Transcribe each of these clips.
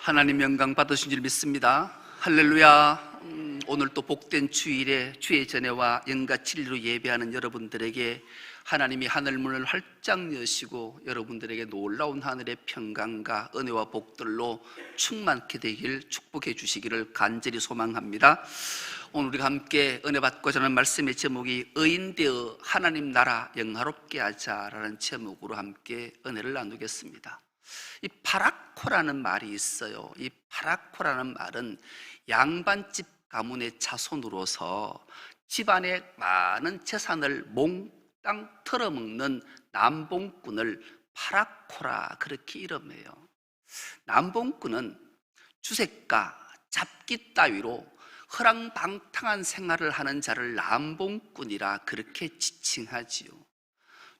하나님 영광 받으신 줄 믿습니다. 할렐루야. 음, 오늘 또 복된 주일에 주의 전에와 영가 진리로 예배하는 여러분들에게 하나님이 하늘문을 활짝 여시고 여러분들에게 놀라운 하늘의 평강과 은혜와 복들로 충만케 되길 축복해 주시기를 간절히 소망합니다. 오늘 우리가 함께 은혜 받고자 하는 말씀의 제목이 의인되어 하나님 나라 영화롭게 하자라는 제목으로 함께 은혜를 나누겠습니다. 이 파라코라는 말이 있어요. 이 파라코라는 말은 양반집 가문의 자손으로서 집안의 많은 재산을 몽땅 털어먹는 남봉꾼을 파라코라 그렇게 이름해요. 남봉꾼은 주색과 잡기 따위로 허랑방탕한 생활을 하는 자를 남봉꾼이라 그렇게 지칭하지요.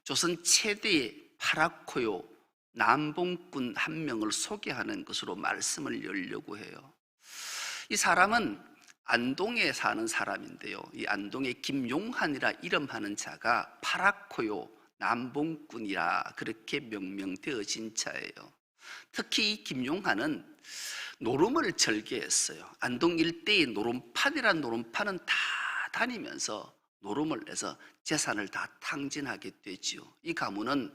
조선 최대의 파라코요 남봉꾼 한 명을 소개하는 것으로 말씀을 열려고 해요. 이 사람은 안동에 사는 사람인데요. 이 안동에 김용한이라 이름하는 자가 파라코요 남봉꾼이라 그렇게 명명되어진 자예요. 특히 이 김용한은 노름을 절개했어요. 안동 일대의 노름판이란 노름판은 다 다니면서 노름을 내서 재산을 다 탕진하게 되지요. 이 가문은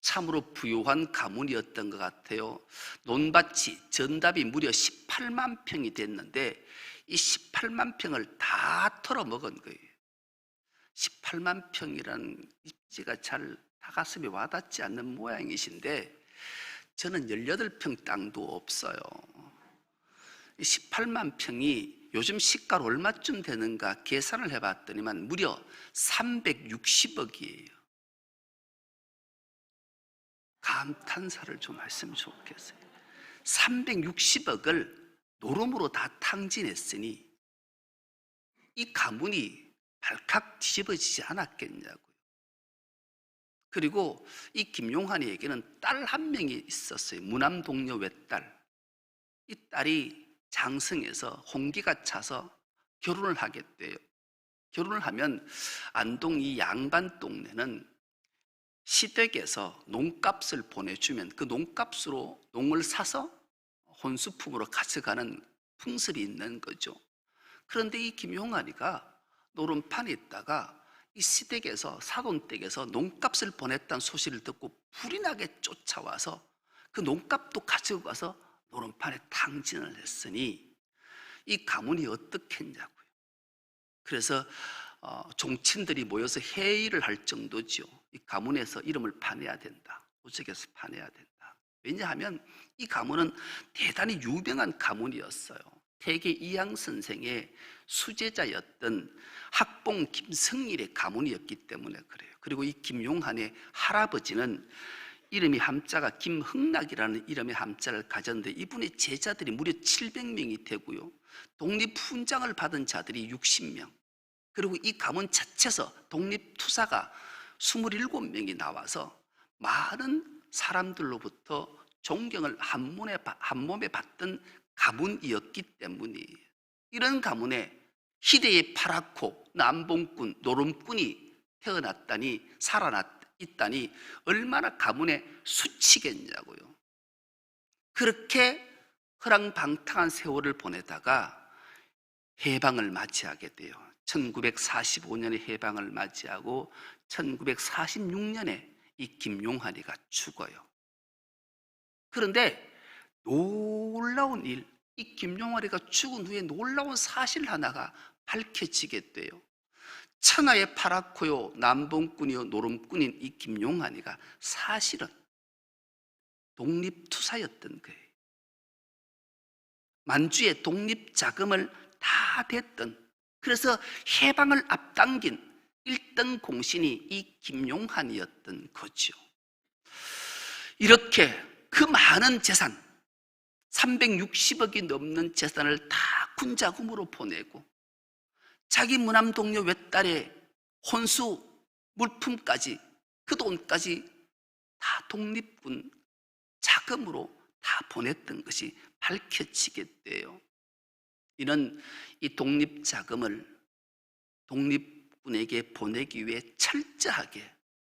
참으로 부유한 가문이었던 것 같아요. 논밭이 전답이 무려 18만 평이 됐는데 이 18만 평을 다 털어먹은 거예요. 18만 평이라는 입지가 잘 다가슴에 와닿지 않는 모양이신데 저는 18평 땅도 없어요. 18만 평이 요즘 시가로 얼마쯤 되는가 계산을 해봤더니만 무려 360억이에요. 감탄사를 좀 했으면 좋겠어요. 360억을 노름으로 다 탕진했으니 이 가문이 발칵 뒤집어지지 않았겠냐고요. 그리고 이 김용환이에게는 딸 한 명이 있었어요. 무남 동료 외딸. 이 딸이 장성해서 홍기가 차서 결혼을 하겠대요. 결혼을 하면 안동 이 양반 동네는 시댁에서 농값을 보내주면 그 농값으로 농을 사서 혼수품으로 가져가는 풍습이 있는 거죠. 그런데 이 김용환이가 노름판에 있다가 이 시댁에서 사돈댁에서 농값을 보냈다는 소식을 듣고 불이 나게 쫓아와서 그 농값도 가지고 가서 노름판에 탕진을 했으니 이 가문이 어떻게 했냐고요. 그래서 어, 종친들이 모여서 회의를 할 정도지요. 이 가문에서 이름을 파내야 된다. 우측에서 파내야 된다. 왜냐하면 이 가문은 대단히 유명한 가문이었어요. 태계 이양 선생의 수제자였던 학봉 김성일의 가문이었기 때문에 그래요. 그리고 이 김용한의 할아버지는 이름이 함자가 김흥락이라는 이름의 함자를 가졌는데 이분의 제자들이 무려 700명이 되고요. 독립훈장을 받은 자들이 60명. 그리고 이 가문 자체에서 독립투사가 27명이 나와서 많은 사람들로부터 존경을 한 몸에, 한 몸에 받던 가문이었기 때문이에요. 이런 가문에 희대의 파랗고 남봉꾼, 노름꾼이 태어났다니 살아났 있다니 얼마나 가문의 수치겠냐고요. 그렇게 허랑방탕한 세월을 보내다가 해방을 맞이하게 돼요. 1945년에 해방을 맞이하고 1946년에 이 김용환이가 죽어요. 그런데 놀라운 일, 이 김용환이가 죽은 후에 놀라운 사실 하나가 밝혀지게 돼요. 천하의 파랗고요 남봉꾼이요 노름꾼인 이 김용환이가 사실은 독립투사였던 거예요. 만주의 독립 자금을 다 댔던 그래서 해방을 앞당긴 1등 공신이 이 김용환이었던 거죠. 이렇게 그 많은 재산, 360억이 넘는 재산을 다 군자금으로 보내고 자기 무남 동료 외딸의 혼수 물품까지 그 돈까지 다 독립군 자금으로 다 보냈던 것이 밝혀지게 돼요. 이는 이 독립 자금을 독립군에게 보내기 위해 철저하게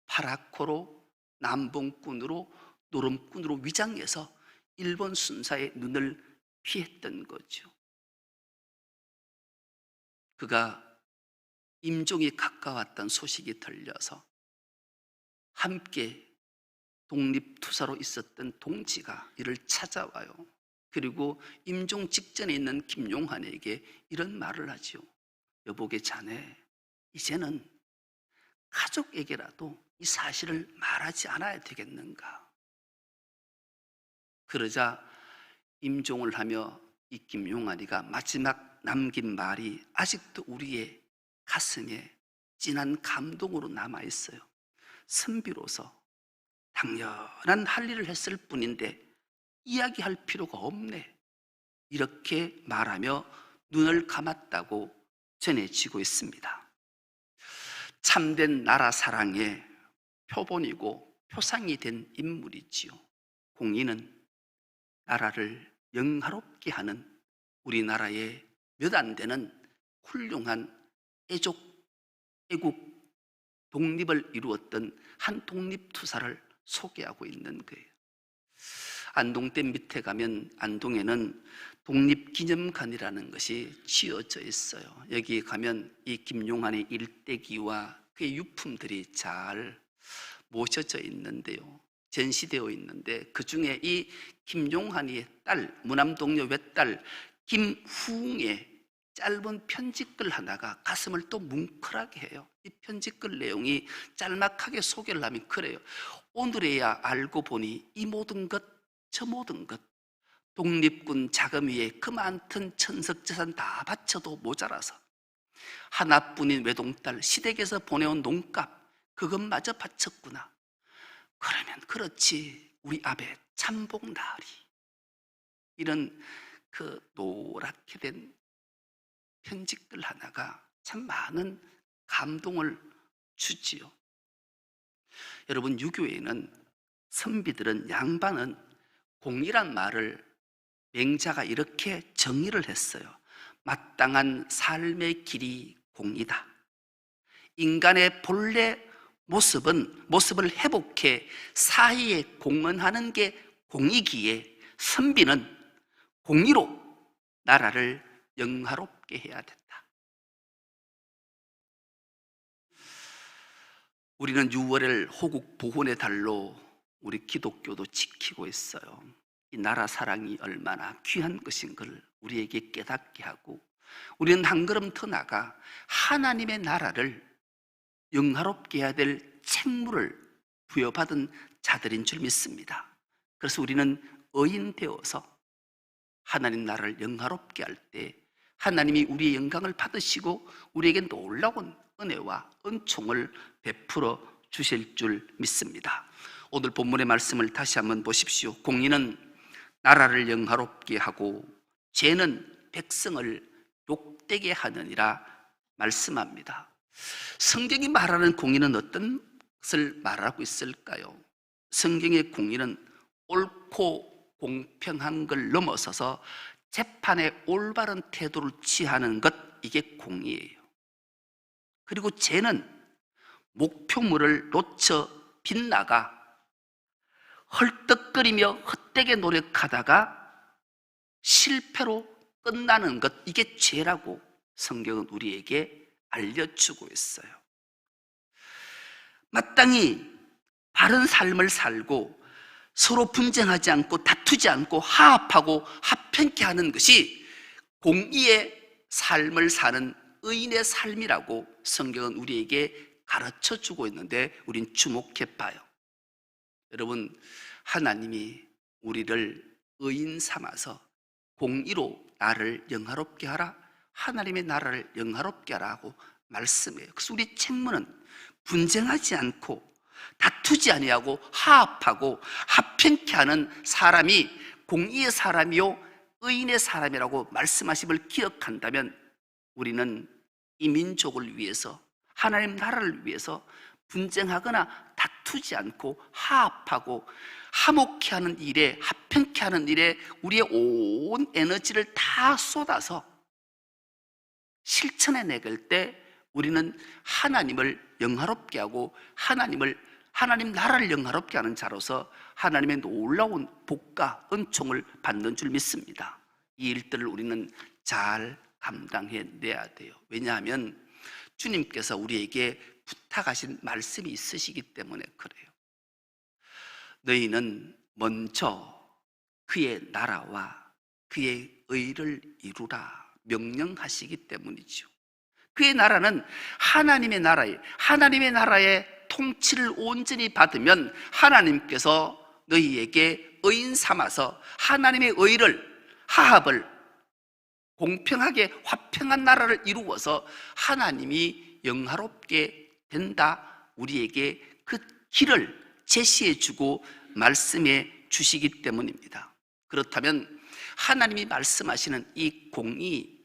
파라코로 남봉꾼으로 노름꾼으로 위장해서 일본 순사의 눈을 피했던 거죠. 그가 임종이 가까웠던 소식이 들려서 함께 독립투사로 있었던 동지가 이를 찾아와요. 그리고 임종 직전에 있는 김용환에게 이런 말을 하지요. 여보게 자네, 이제는 가족에게라도 이 사실을 말하지 않아야 되겠는가? 그러자 임종을 하며 이 김용환이가 마지막 남긴 말이 아직도 우리의 가슴에 진한 감동으로 남아 있어요. 선비로서 당연한 할 일을 했을 뿐인데 이야기할 필요가 없네. 이렇게 말하며 눈을 감았다고 전해지고 있습니다. 참된 나라 사랑의 표본이고 표상이 된 인물이지요. 공인은 나라를 영화롭게 하는 우리나라의 몇 안 되는 훌륭한 애족, 애국, 독립을 이루었던 한 독립투사를 소개하고 있는 거예요. 안동댐 밑에 가면 안동에는 독립기념관이라는 것이 지어져 있어요. 여기 가면 이 김용환의 일대기와 그의 유품들이 잘 모셔져 있는데요. 전시되어 있는데 그 중에 이 김용환이의 딸, 무남동료 외딸 김후웅의 짧은 편지글 하나가 가슴을 또 뭉클하게 해요. 이 편지글 내용이 짤막하게 소개를 하면 그래요. 오늘에야 알고 보니 이 모든 것, 저 모든 것, 독립군 자금 위에 그 많던 천석 재산 다 바쳐도 모자라서 하나뿐인 외동딸 시댁에서 보내온 농값 그것마저 바쳤구나. 그러면 그렇지 우리 아베 참복나리 이런 그 노랗게 된 편지글 하나가 참 많은 감동을 주지요. 여러분 유교에는 선비들은 양반은 공이란 말을 맹자가 이렇게 정의를 했어요. 마땅한 삶의 길이 공이다. 인간의 본래 모습은 모습을 회복해 사회에 공헌하는 게 공이기에 선비는 공의로 나라를 영화롭게 해야 된다. 우리는 6월을 호국 보훈의 달로 우리 기독교도 지키고 있어요. 이 나라 사랑이 얼마나 귀한 것인 걸 우리에게 깨닫게 하고 우리는 한 걸음 더 나가 하나님의 나라를 영화롭게 해야 될 책무를 부여받은 자들인 줄 믿습니다. 그래서 우리는 의인 되어서 하나님 나라를 영화롭게 할 때 하나님이 우리의 영광을 받으시고 우리에게 놀라운 은혜와 은총을 베풀어 주실 줄 믿습니다. 오늘 본문의 말씀을 다시 한번 보십시오. 공의는 나라를 영화롭게 하고 죄는 백성을 욕되게 하느니라 말씀합니다. 성경이 말하는 공의는 어떤 것을 말하고 있을까요? 성경의 공의는 옳고 공평한 걸 넘어서서 재판에 올바른 태도를 취하는 것 이게 공의예요. 그리고 죄는 목표물을 놓쳐 빗나가 헐떡거리며 헛되게 노력하다가 실패로 끝나는 것 이게 죄라고 성경은 우리에게 알려주고 있어요. 마땅히 바른 삶을 살고 서로 분쟁하지 않고 다투지 않고 화합하고 합평케 하는 것이 공의의 삶을 사는 의인의 삶이라고 성경은 우리에게 가르쳐 주고 있는데 우린 주목해 봐요. 여러분, 하나님이 우리를 의인 삼아서 공의로 나를 영화롭게 하라. 하나님의 나라를 영화롭게 하라고 말씀해요. 그래서 우리 책무는 분쟁하지 않고 다투지 아니하고 화합하고 합평케 하는 사람이 공의의 사람이요 의인의 사람이라고 말씀하심을 기억한다면 우리는 이 민족을 위해서 하나님 나라를 위해서 분쟁하거나 다투지 않고 화합하고 화목케 하는 일에 합평케 하는 일에 우리의 온 에너지를 다 쏟아서 실천해 내갈 때 우리는 하나님을 영화롭게 하고 하나님을 하나님 나라를 영화롭게 하는 자로서 하나님의 놀라운 복과 은총을 받는 줄 믿습니다. 이 일들을 우리는 잘 감당해 내야 돼요. 왜냐하면 주님께서 우리에게 부탁하신 말씀이 있으시기 때문에 그래요. 너희는 먼저 그의 나라와 그의 의를 이루라 명령하시기 때문이죠. 그의 나라는 하나님의 나라에 하나님의 나라의 통치를 온전히 받으면 하나님께서 너희에게 의인 삼아서 하나님의 의를 하합을 공평하게 화평한 나라를 이루어서 하나님이 영화롭게 된다 우리에게 그 길을 제시해 주고 말씀해 주시기 때문입니다. 그렇다면 하나님이 말씀하시는 이 공이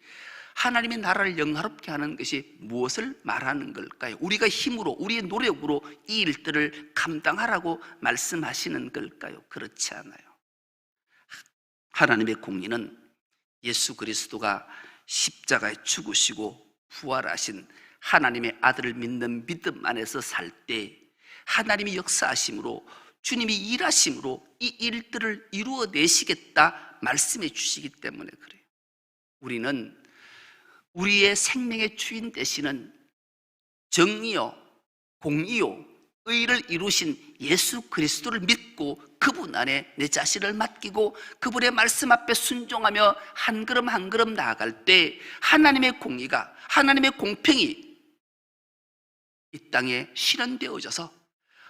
하나님의 나라를 영화롭게 하는 것이 무엇을 말하는 걸까요? 우리가 힘으로, 우리의 노력으로 이 일들을 감당하라고 말씀하시는 걸까요? 그렇지 않아요. 하나님의 공의는 예수 그리스도가 십자가에 죽으시고 부활하신 하나님의 아들을 믿는 믿음 안에서 살 때 하나님이 역사하심으로 주님이 일하심으로 이 일들을 이루어 내시겠다 말씀해 주시기 때문에 그래요. 우리는 우리의 생명의 주인 되시는 정의요, 공의요, 의를 이루신 예수 그리스도를 믿고 그분 안에 내 자신을 맡기고 그분의 말씀 앞에 순종하며 한 걸음 한 걸음 나아갈 때 하나님의 공의가 하나님의 공평이 이 땅에 실현되어져서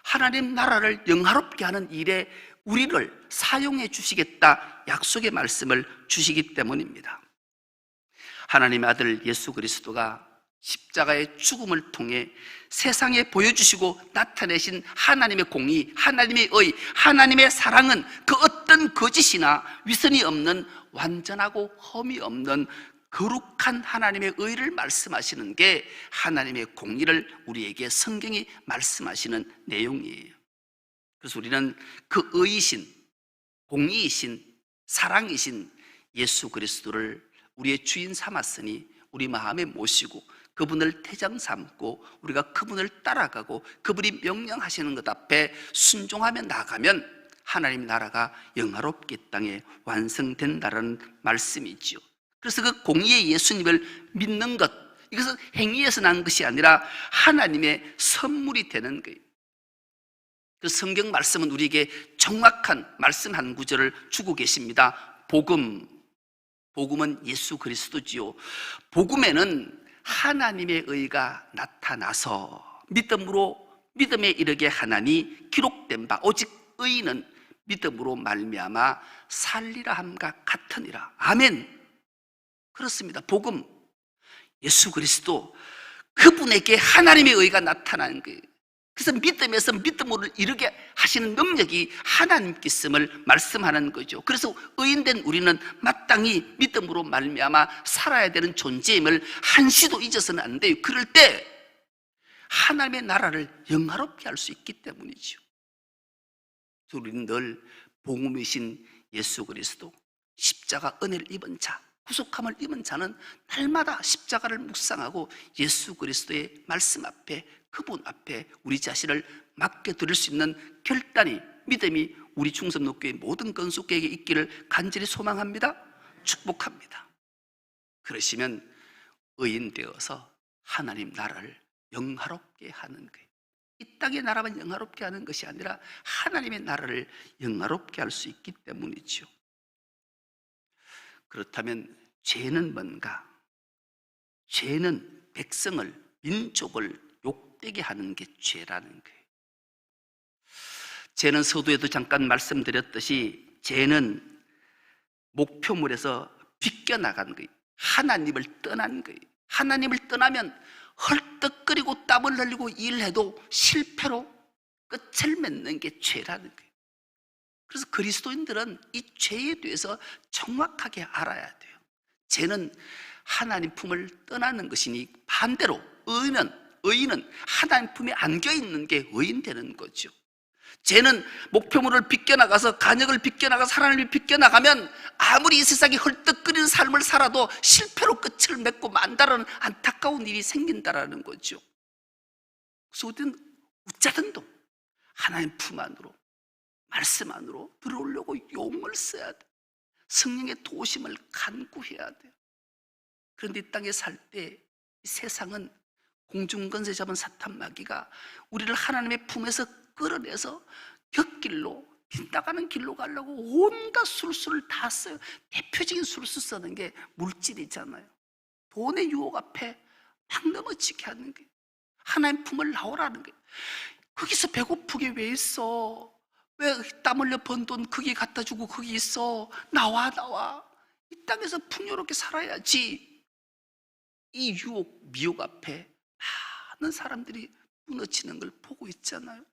하나님 나라를 영화롭게 하는 일에 우리를 사용해 주시겠다 약속의 말씀을 주시기 때문입니다. 하나님의 아들 예수 그리스도가 십자가의 죽음을 통해 세상에 보여주시고 나타내신 하나님의 공의, 하나님의 의, 하나님의 사랑은 그 어떤 거짓이나 위선이 없는 완전하고 험이 없는 거룩한 하나님의 의를 말씀하시는 게 하나님의 공의를 우리에게 성경이 말씀하시는 내용이에요. 그래서 우리는 그 의이신, 공의이신, 사랑이신 예수 그리스도를 우리의 주인 삼았으니 우리 마음에 모시고 그분을 태장 삼고 우리가 그분을 따라가고 그분이 명령하시는 것 앞에 순종하며 나가면 하나님 나라가 영화롭게 땅에 완성된다는 말씀이지요. 그래서 그 공의의 예수님을 믿는 것 이것은 행위에서 난 것이 아니라 하나님의 선물이 되는 거예요. 그 성경 말씀은 우리에게 정확한 말씀 한 구절을 주고 계십니다. 복음 복음은 예수 그리스도지요. 복음에는 하나님의 의가 나타나서 믿음으로 믿음에 이르게 하나니 기록된 바 오직 의는 믿음으로 말미암아 살리라 함과 같으니라. 아멘. 그렇습니다. 복음 예수 그리스도 그분에게 하나님의 의가 나타나는 거예요. 그래서 믿음에서 믿음으로 이르게 하시는 능력이 하나님께 있음을 말씀하는 거죠. 그래서 의인된 우리는 마땅히 믿음으로 말미암아 살아야 되는 존재임을 한시도 잊어서는 안 돼요. 그럴 때 하나님의 나라를 영화롭게 할 수 있기 때문이죠. 우리는 늘 복음이신 예수 그리스도 십자가 은혜를 입은 자, 구속함을 입은 자는 날마다 십자가를 묵상하고 예수 그리스도의 말씀 앞에 그분 앞에 우리 자신을 맡겨 드릴 수 있는 결단이 믿음이 우리 충성노교의 모든 건속계에게 있기를 간절히 소망합니다. 축복합니다. 그러시면 의인 되어서 하나님 나라를 영화롭게 하는 거예요. 이 땅의 나라만 영화롭게 하는 것이 아니라 하나님의 나라를 영화롭게 할 수 있기 때문이죠. 그렇다면 죄는 뭔가? 죄는 백성을, 민족을 욕되게 하는 게 죄라는 거예요. 죄는 서두에도 잠깐 말씀드렸듯이 죄는 목표물에서 비껴나간 거예요. 하나님을 떠난 거예요. 하나님을 떠나면 헐떡거리고 땀을 흘리고 일해도 실패로 끝을 맺는 게 죄라는 거예요. 그래서 그리스도인들은 이 죄에 대해서 정확하게 알아야 돼요. 죄는 하나님 품을 떠나는 것이니 반대로 의는 의인은 하나님 품에 안겨 있는 게 의인 되는 거죠. 죄는 목표물을 비껴나가서 간역을 비껴나가 하나님을 비껴나가면 아무리 이 세상이 헐떡거리는 삶을 살아도 실패로 끝을 맺고 만다라는 안타까운 일이 생긴다라는 거죠. 그래서 우리는 웃자든 도 하나님 품 안으로 말씀 안으로 들어오려고 용을 써야 돼. 성령의 도심을 간구해야 돼요. 그런데 이 땅에 살 때 세상은 공중건세 잡은 사탄 마귀가 우리를 하나님의 품에서 끌어내서 곁길로 빗나가는 길로 가려고 온갖 술수를 다 써요. 대표적인 술수 쓰는 게 물질이잖아요. 돈의 유혹 앞에 막 넘어지게 하는 게 하나님 품을 나오라는 게 거기서 배고프게 왜 있어? 왜 땀 흘려 번 돈 거기 갖다 주고 거기 있어? 나와 나와 이 땅에서 풍요롭게 살아야지 이 유혹 미혹 앞에 많은 사람들이 무너지는 걸 보고 있잖아요.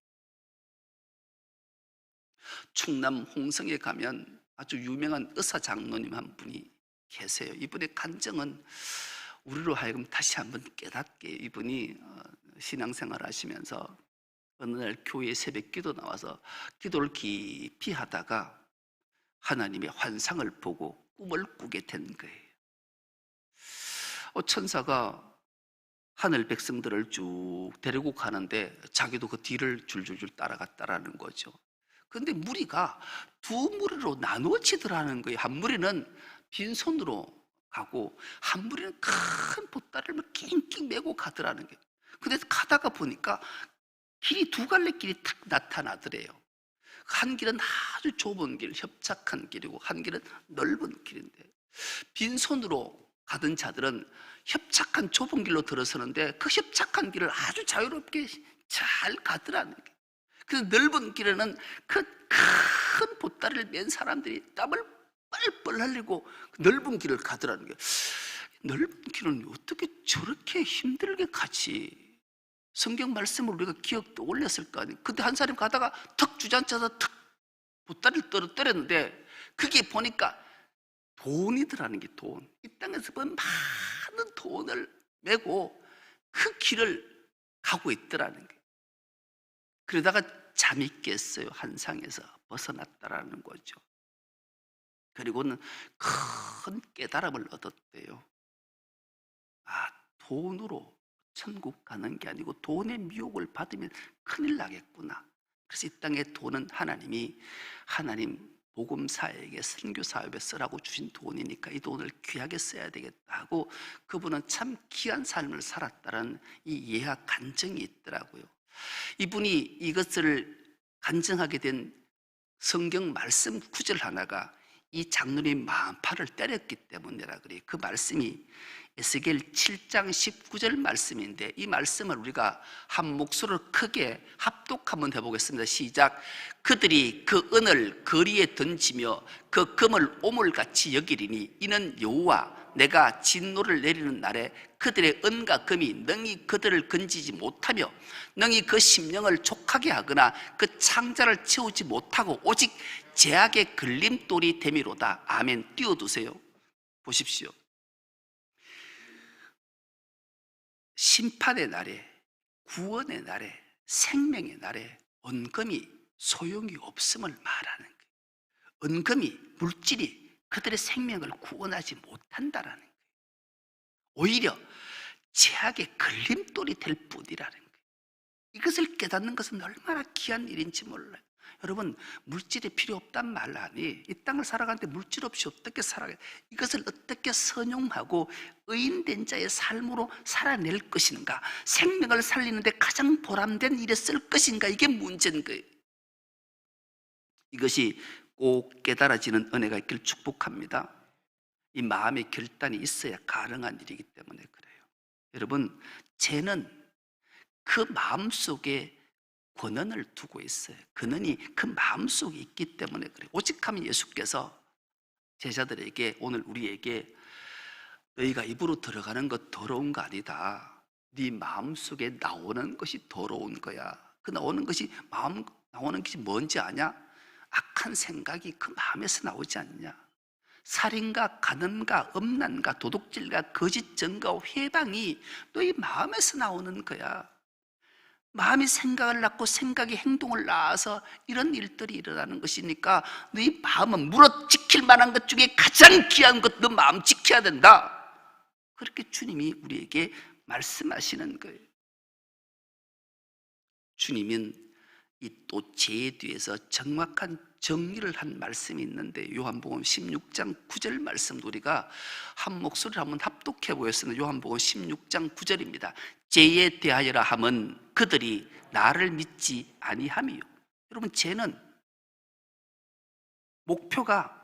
충남 홍성에 가면 아주 유명한 의사 장로님 한 분이 계세요. 이분의 간증은 우리로 하여금 다시 한번 깨닫게 이분이 어, 신앙생활 하시면서 어느 날 교회 새벽 기도 나와서 기도를 깊이 하다가 하나님의 환상을 보고 꿈을 꾸게 된 거예요. 어, 천사가 하늘 백성들을 쭉 데리고 가는데 자기도 그 뒤를 줄줄줄 따라갔다라는 거죠. 근데 무리가 두 무리로 나누어지더라는 거예요. 한 무리는 빈손으로 가고 한 무리는 큰 보따리를 막 낑낑 메고 가더라는 거예요. 근데 가다가 보니까 길이 두 갈래 길이 탁 나타나더래요. 한 길은 아주 좁은 길, 협착한 길이고 한 길은 넓은 길인데 빈손으로 가던 자들은 협착한 좁은 길로 들어서는데 그 협착한 길을 아주 자유롭게 잘 가더라는 거예요. 그 넓은 길에는 그 큰 보따리를 맨 사람들이 땀을 뻘뻘 흘리고 그 넓은 길을 가더라는 거예요. 넓은 길은 어떻게 저렇게 힘들게 가지? 성경 말씀을 우리가 기억도 올렸을 거 아니에요. 근데 한 사람 가다가 턱 주저앉아서 턱 보따리를 떨어뜨렸는데 그게 보니까 돈이더라는 게 돈. 이 땅에서 본 많은 돈을 메고 그 길을 가고 있더라는 거예요. 그러다가 잠이 깼어요. 한상에서 벗어났다라는 거죠. 그리고는 큰 깨달음을 얻었대요. 아, 돈으로 천국 가는 게 아니고 돈의 미혹을 받으면 큰일 나겠구나. 그래서 이 땅의 돈은 하나님이 하나님 복음사에게 선교 사업에 쓰라고 주신 돈이니까 이 돈을 귀하게 써야 되겠다 하고 그분은 참 귀한 삶을 살았다는 이 예학 간증이 있더라고요. 이분이 이것을 간증하게 된 성경 말씀 구절 하나가 이 장로님 마음파를 때렸기 때문이라 그래요. 그 말씀이 에스겔 7장 19절 말씀인데 이 말씀을 우리가 한 목소리로 크게 합독 한번 해보겠습니다. 시작. 그들이 그 은을 거리에 던지며 그 금을 오물같이 여기리니 이는 여호와 내가 진노를 내리는 날에 그들의 은과 금이 능히 그들을 건지지 못하며 능히 그 심령을 족하게 하거나 그 창자를 채우지 못하고 오직 제약의 걸림돌이 되미로다. 아멘. 띄워두세요. 보십시오. 심판의 날에, 구원의 날에, 생명의 날에 은금이 소용이 없음을 말하는 거예요. 은금이, 물질이 그들의 생명을 구원하지 못한다라는 거예요. 오히려 제약의 걸림돌이 될 뿐이라는 거예요. 이것을 깨닫는 것은 얼마나 귀한 일인지 몰라요. 여러분 물질이 필요 없단 말하니 이 땅을 살아가는데 물질 없이 어떻게 살아가? 이것을 어떻게 선용하고 의인된 자의 삶으로 살아낼 것인가? 생명을 살리는데 가장 보람된 일에 쓸 것인가? 이게 문제인 거예요. 이것이 꼭 깨달아지는 은혜가 있길 축복합니다. 이 마음의 결단이 있어야 가능한 일이기 때문에 그래요. 여러분, 죄는 그 마음 속에 권한을 두고 있어요. 근원이 그 마음속에 있기 때문에 그래요. 오직 하면 예수께서 제자들에게 오늘 우리에게 너희가 입으로 들어가는 것 더러운 거 아니다. 네 마음속에 나오는 것이 더러운 거야. 그 나오는 것이 마음 나오는 것이 뭔지 아냐? 악한 생각이 그 마음에서 나오지 않냐? 살인과 간음과 음란과 도둑질과 거짓 증거와 회방이 너희 마음에서 나오는 거야. 마음이 생각을 낳고 생각이 행동을 낳아서 이런 일들이 일어나는 것이니까 너희 마음은 물어 지킬 만한 것 중에 가장 귀한 것 너 마음 지켜야 된다. 그렇게 주님이 우리에게 말씀하시는 거예요. 주님은 이 또 죄에 뒤에서 정확한 정리를 한 말씀이 있는데 요한복음 16장 9절 말씀 우리가 한 목소리를 한번 합독해 보였으면 요한복음 16장 9절입니다. 죄에 대하여라 함은 그들이 나를 믿지 아니함이요. 여러분 죄는 목표가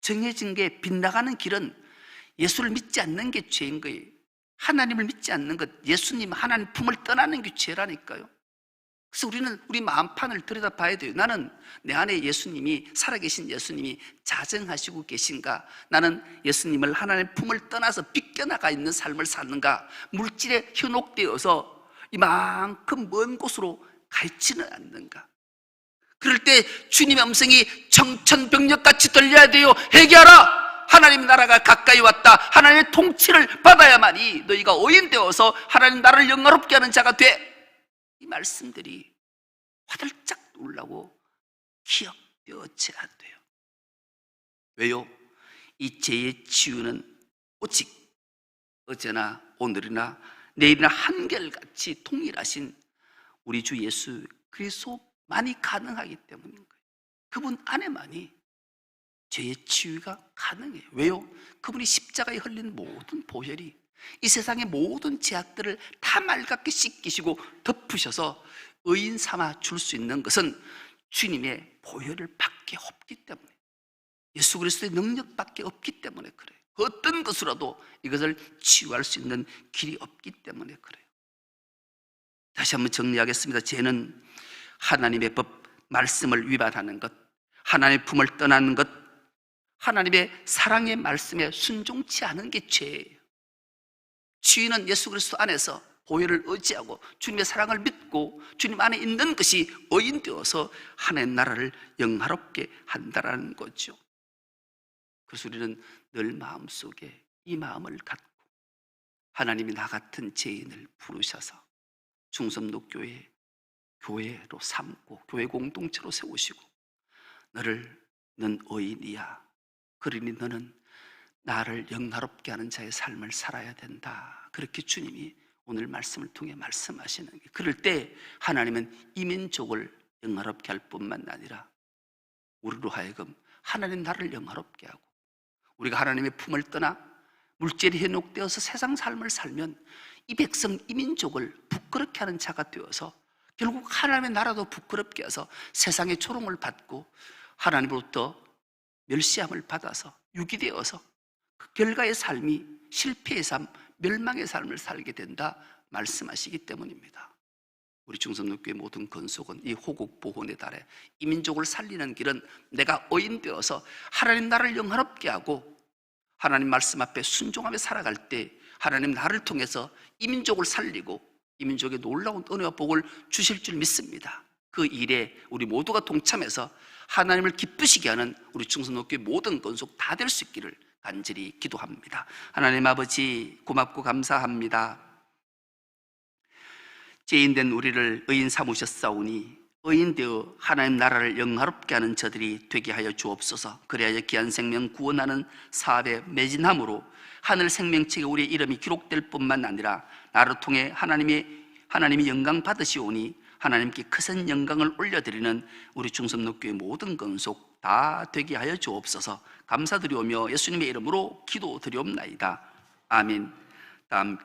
정해진 게 빗나가는 길은 예수를 믿지 않는 게 죄인 거예요. 하나님을 믿지 않는 것, 예수님 하나님 품을 떠나는 게 죄라니까요. 그래서 우리는 우리 마음판을 들여다 봐야 돼요. 나는 내 안에 예수님이, 살아계신 예수님이 자정하시고 계신가? 나는 예수님을 하나님의 품을 떠나서 빗겨나가 있는 삶을 사는가? 물질에 현혹되어서 이만큼 먼 곳으로 가 있지는 않는가? 그럴 때 주님의 음성이 청천벽력같이 들려야 돼요. 회개하라! 하나님 나라가 가까이 왔다. 하나님의 통치를 받아야만이 너희가 오인되어서 하나님 나라를 영화롭게 하는 자가 돼. 이 말씀들이 화들짝 놀라고 기억되어져야 돼요. 왜요? 이 죄의 치유는 오직 어제나 오늘이나 내일이나 한결같이 동일하신 우리 주 예수 그리스도만이 가능하기 때문인 거예요. 그분 안에만이 죄의 치유가 가능해요. 왜요? 그분이 십자가에 흘린 모든 보혈이 이 세상의 모든 제약들을 다 맑게 씻기시고 덮으셔서 의인 삼아 줄 수 있는 것은 주님의 보혈을 밖에 없기 때문에 예수 그리스도의 능력밖에 없기 때문에 그래요. 그 어떤 것으로도 이것을 치유할 수 있는 길이 없기 때문에 그래요. 다시 한번 정리하겠습니다. 죄는 하나님의 법, 말씀을 위반하는 것, 하나님의 품을 떠나는 것, 하나님의 사랑의 말씀에 순종치 않은 게 죄예요. 주인은 예수 그리스도 안에서 보혈을 의지하고 주님의 사랑을 믿고 주님 안에 있는 것이 의인되어서 하나님 나라를 영화롭게 한다라는 거죠. 그래서 우리는 늘 마음속에 이 마음을 갖고 하나님이 나 같은 죄인을 부르셔서 중섬로 교회 교회로 삼고 교회 공동체로 세우시고 너를 넌 의인이야. 그러니 너는 나를 영화롭게 하는 자의 삶을 살아야 된다. 그렇게 주님이 오늘 말씀을 통해 말씀하시는 게 그럴 때 하나님은 이민족을 영화롭게 할 뿐만 아니라 우리로 하여금 하나님 나를 영화롭게 하고 우리가 하나님의 품을 떠나 물질이 현혹되어서 세상 삶을 살면 이 백성 이민족을 부끄럽게 하는 자가 되어서 결국 하나님의 나라도 부끄럽게 해서 세상의 조롱을 받고 하나님으로부터 멸시함을 받아서 유기되어서 그 결과의 삶이 실패의 삶, 멸망의 삶을 살게 된다 말씀하시기 때문입니다. 우리 중성교회 모든 건속은 이 호국 보훈의 달에 이민족을 살리는 길은 내가 어인되어서 하나님 나를 영화롭게 하고 하나님 말씀 앞에 순종하며 살아갈 때 하나님 나를 통해서 이 민족을 살리고 이 민족의 놀라운 은혜와 복을 주실 줄 믿습니다. 그 일에 우리 모두가 동참해서 하나님을 기쁘시게 하는 우리 충성교회 모든 건속 다 될 수 있기를 간절히 기도합니다. 하나님 아버지 고맙고 감사합니다. 죄인된 우리를 의인 삼으셨사오니 의인되어 하나님 나라를 영화롭게 하는 저들이 되게 하여 주옵소서. 그래야 귀한 생명 구원하는 사업에 매진함으로 하늘 생명책에 우리의 이름이 기록될 뿐만 아니라 나를 통해 하나님의 하나님이 영광 받으시오니 하나님께 크신 영광을 올려드리는 우리 중섬록교의 모든 건속 다 되게 하여 주옵소서. 감사드리오며 예수님의 이름으로 기도드리옵나이다. 아멘. 다 함께